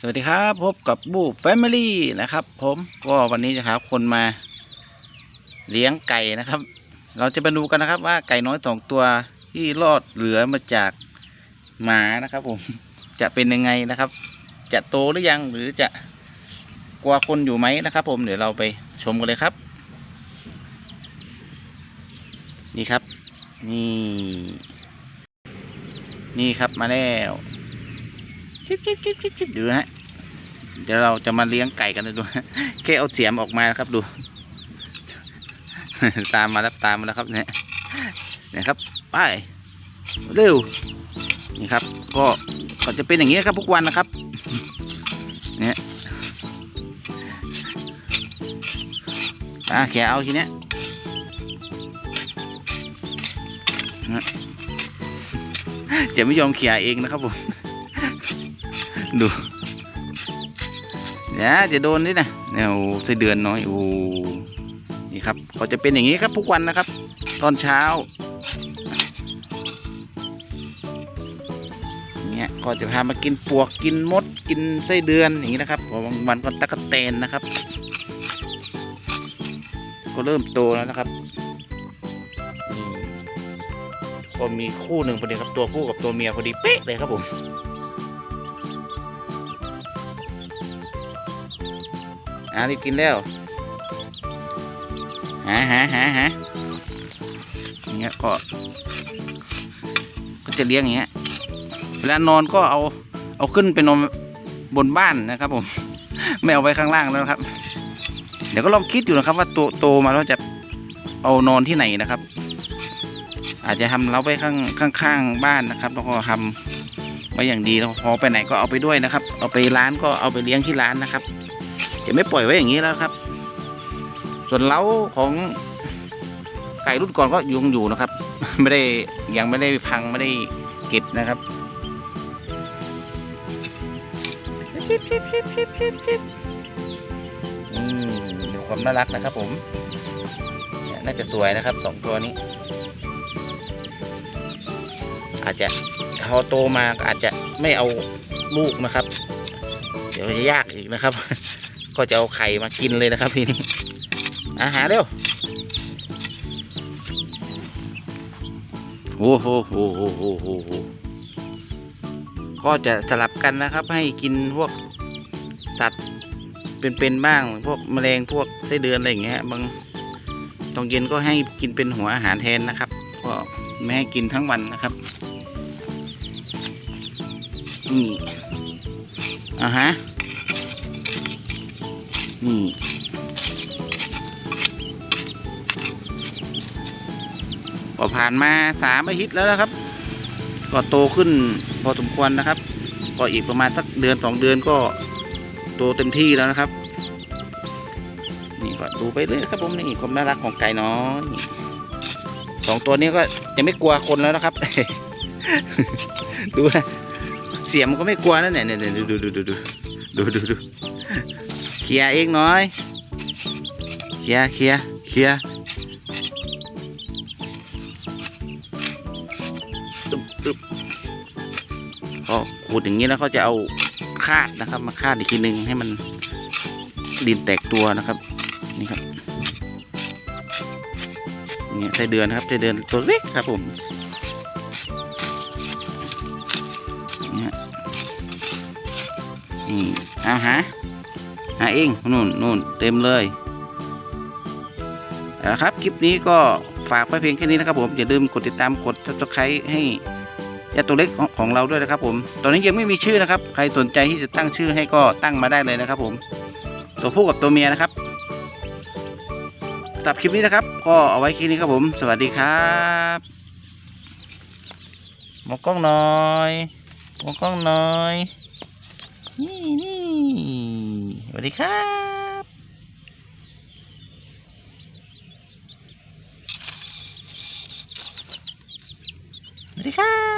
สวัสดีครับพบกับบูแฟมิลี่นะครับ ผมก็วันนี้จะหาคนมาเลี้ยงไก่นะครับ เราจะไปดูกันนะครับ ว่าไก่น้อยสองตัวที่รอดเหลือมาจากหมานะครับ ผมจะเป็นยังไงนะครับ จะโตหรือยังหรือจะกลัวคนอยู่ไหมนะครับ ผมเดี๋ยวเราไปชมกันเลยครับ นี่ครับ นี่ นี่ครับมาแล้ว ดูฮะเดี๋ยวเราจะมาเลี้ยงไก่กันนะดูฮะแค่เอาเสียมออกมาครับดู ตามมาแล้วตามมาแล้วครับเนี่ยเนี่ยครับไปเร็วนี่ครับ ก็ก็จะเป็นอย่างนี้ครับทุกวันนะครับเนี่ยอ่าแขเอาทีเนี้ยจะไม่ยอมเขี่ยเองนะครับผม ดูเนี่ยจะโดนนี่นะเนี่ยโอ้ไส้เดือนน้อยโอ้นี่ครับก็จะเป็นอย่างนี้ครับทุกวันนะครับ ตอนเช้าเนี่ยก็จะพามากินปวกกินมดกินไส้เดือนอย่างนี้นะครับพอบางวันก็ตะกะเตนนะครับ ก็เริ่มโตแล้วนะครับก็มีคู่หนึ่งพอดีครับตัวผู้กับตัวเมียพอดีเป๊ะเลยครับผม อ่ารีบกินแล้วหาหาหาหาอย่างเงี้ยก็ก็จะเลี้ยงอย่างเงี้ยเวลานอนก็เอาเอาขึ้นไปนอนบนบ้านนะครับ ผม ไม่เอาไว้ข้างล่างแล้วครับ เดี๋ยวก็ลองคิดอยู่นะครับ ว่าโตโตมาแล้วจะเอานอนที่ไหนนะครับ อาจจะทำเราไว้ข้างข้างบ้านนะครับ แล้วก็ทำไว้อย่างดีแล้วพอไปไหนก็เอาไปด้วยนะครับ เอาไปร้านก็เอาไปเลี้ยงที่ร้านนะครับ จะไม่ปล่อยไว้อย่างนี้แล้วครับ ส่วนเล้าของไก่รุ่นก่อนก็ยังอยู่นะครับ ไม่ได้ยังไม่ได้พังไม่ได้เก็บนะครับอืมดูความน่ารักนะครับ ผมเนี่ยน่าจะสวยนะครับสองตัวนี้ อาจจะพอโตมาก็อาจจะไม่เอาลูกนะครับ เดี๋ยวจะยากอีกนะครับ ก็จะเอาไข่มากินเลยนะครับทีนี้อาหารเร็วโอ้โหโหโหโหโหโหก็จะสลับกันนะครับ ให้กินพวกสัตว์เป็นๆบ้าง พวกแมลงพวกไส้เดือนอะไรอย่างเงี้ยบางตอนเย็นก็ให้กินเป็นหัวอาหารแทนนะครับ ก็ไม่ให้กินทั้งวันนะครับนี่อ่าฮะ นี่ก็ผ่านมาสามอาทิตย์แล้วนะครับ ก็โตขึ้นพอสมควรนะครับ ก็อีกประมาณสักเดือนสองเดือนก็โตเต็มที่แล้วนะครับ นี่ก็ดูไปเรื่อยครับผมนี่ความน่ารักของไก่น้อยสองตัวนี้ก็จะไม่กลัวคนแล้วนะครับ ดูนะเสียงมันก็ไม่กลัวนะเนี่ยเนี่ยดูดูดูดูดูดูดูดู เคลียร์เองหน่อย เคลียร์เคลียร์เคลียร์ตึ๊บตึ๊บพอขูดอย่างนี้แล้วเขาจะเอาคาดนะครับ มาคาดอีกทีหนึ่งให้มันดินแตกตัวนะครับนี่ครับเนี่ยไส้เดือนนะครับไส้เดือนตัวเล็กครับผมเนี่ยนี่เอาหา หาเองนู่นนู่นเต็มเลยเอาละครับคลิปนี้ก็ฝากไว้เพียงแค่นี้นะครับผมอย่าลืมกดติดตามกด subscribe ให้ยาตัวเล็กของเราด้วยนะครับ ผม ตอนนี้ยังไม่มีชื่อนะครับ ใครสนใจที่จะตั้งชื่อให้ก็ตั้งมาได้เลยนะครับ ผม ตัวผู้กับตัวเมียนะครับสำหรับคลิปนี้นะครับ ก็เอาไว้แค่นี้ครับผม สวัสดีครับมองกล้องหน่อยมองกล้องหน่อยนี่นี่ วัสดีครับสวัสดีครับ